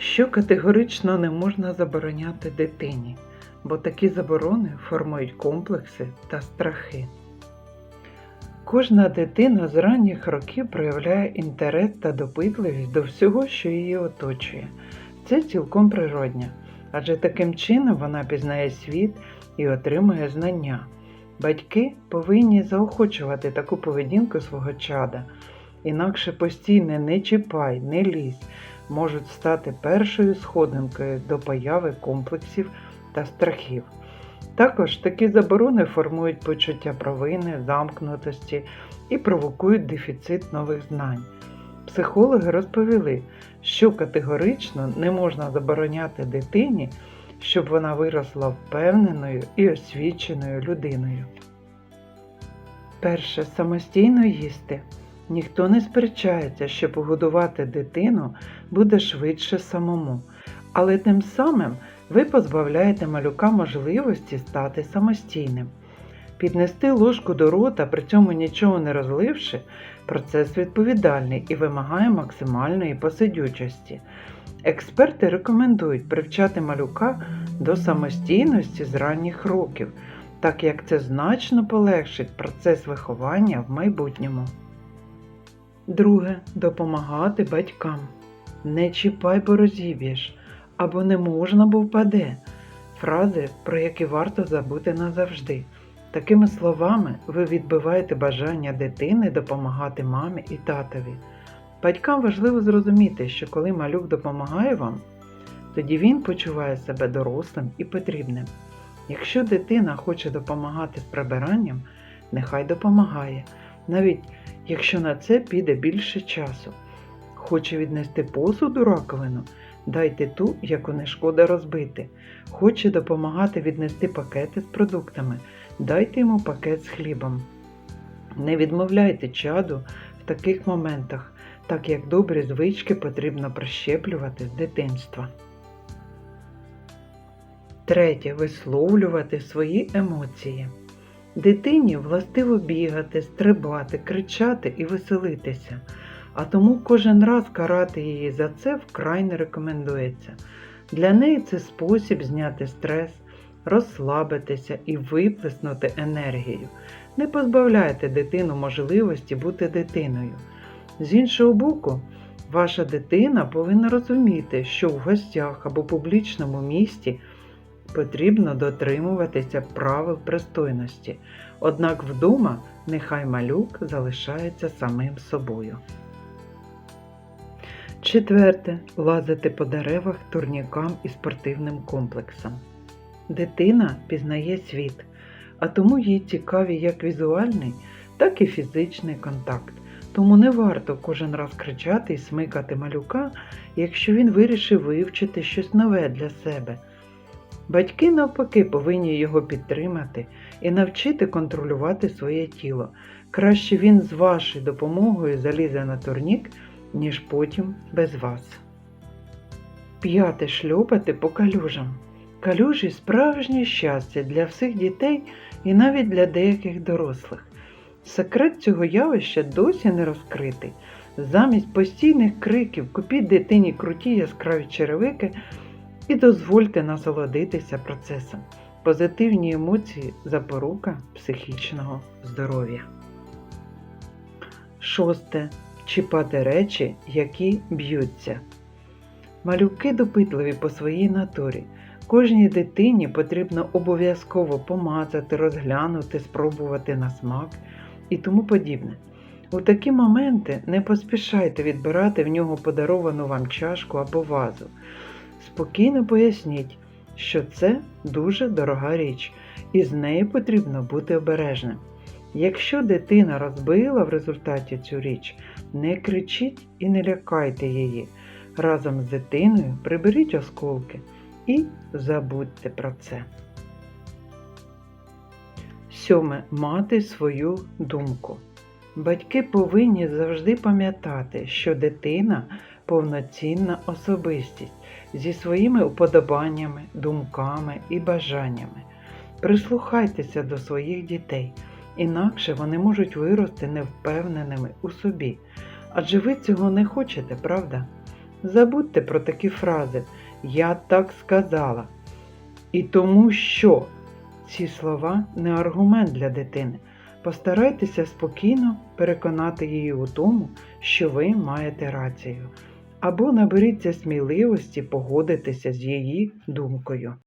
що категорично не можна забороняти дитині, бо такі заборони формують комплекси та страхи. Кожна дитина з ранніх років проявляє інтерес та допитливість до всього, що її оточує. Це цілком природньо, адже таким чином вона пізнає світ і отримує знання. Батьки повинні заохочувати таку поведінку свого чада, інакше постійне не чіпай, не лізь можуть стати першою сходинкою до появи комплексів та страхів. Також такі заборони формують почуття провини, замкнутості і провокують дефіцит нових знань. Психологи розповіли, що категорично не можна забороняти дитині, щоб вона виросла впевненою і освіченою людиною. Перше самостійно їсти. Ніхто не сперечається, що погодувати дитину буде швидше самому, але тим самим ви позбавляєте малюка можливості стати самостійним. Піднести ложку до рота, при цьому нічого не розливши, процес відповідальний і вимагає максимальної посидючості. Експерти рекомендують привчати малюка до самостійності з ранніх років, так як це значно полегшить процес виховання в майбутньому. Друге допомагати батькам. Не чіпай, бо розіб'єш, або не можна, бо впаде. Фрази, про які варто забути назавжди. Такими словами ви відбиваєте бажання дитини допомагати мамі і татові. Батькам важливо зрозуміти, що коли малюк допомагає вам, тоді він почуває себе дорослим і потрібним. Якщо дитина хоче допомагати з прибиранням, нехай допомагає, навіть якщо на це піде більше часу. Хоче віднести посуд у раковину, дайте ту, яку не шкода розбити. Хоче допомагати віднести пакети з продуктами, дайте йому пакет з хлібом. Не відмовляйте чаду в таких моментах, так як добрі звички потрібно прищеплювати з дитинства. Третє. Висловлювати свої емоції. Дитині властиво бігати, стрибати, кричати і веселитися, а тому кожен раз карати її за це вкрай не рекомендується. Для неї це спосіб зняти стрес, розслабитися і виплеснути енергію. Не позбавляйте дитину можливості бути дитиною. З іншого боку, ваша дитина повинна розуміти, що в гостях або публічному місті потрібно дотримуватися правил пристойності, однак вдома нехай малюк залишається самим собою. Четверте. Лазити по деревах, турнікам і спортивним комплексам. Дитина пізнає світ, а тому їй цікаві як візуальний, так і фізичний контакт. Тому не варто кожен раз кричати і смикати малюка, якщо він вирішив вивчити щось нове для себе. Батьки, навпаки, повинні його підтримати і навчити контролювати своє тіло. Краще він з вашою допомогою залізе на турнік, ніж потім без вас. П'яте шльопати по калюжам. Калюжі справжнє щастя для всіх дітей і навіть для деяких дорослих. Секрет цього явища досі не розкритий. Замість постійних криків купіть дитині круті яскраві черевики і дозвольте насолодитися процесом. Позитивні емоції запорука психічного здоров'я. Шосте. Чіпати речі, які б'ються. Малюки допитливі по своїй натурі. Кожній дитині потрібно обов'язково помазати, розглянути, спробувати на смак і тому подібне. У такі моменти не поспішайте відбирати в нього подаровану вам чашку або вазу. Спокійно поясніть, що це дуже дорога річ, і з нею потрібно бути обережним. Якщо дитина розбила в результаті цю річ, не кричіть і не лякайте її. Разом з дитиною приберіть осколки і забудьте про це. Сьоме. Мати свою думку. Батьки повинні завжди пам'ятати, що дитина повноцінна особистість зі своїми уподобаннями, думками і бажаннями. Прислухайтеся до своїх дітей, інакше вони можуть вирости невпевненими у собі. Адже ви цього не хочете, правда? Забудьте про такі фрази Я так сказала. І тому що ці слова не аргумент для дитини. Постарайтеся спокійно переконати її у тому, що ви маєте рацію, або наберіться сміливості погодитися з її думкою.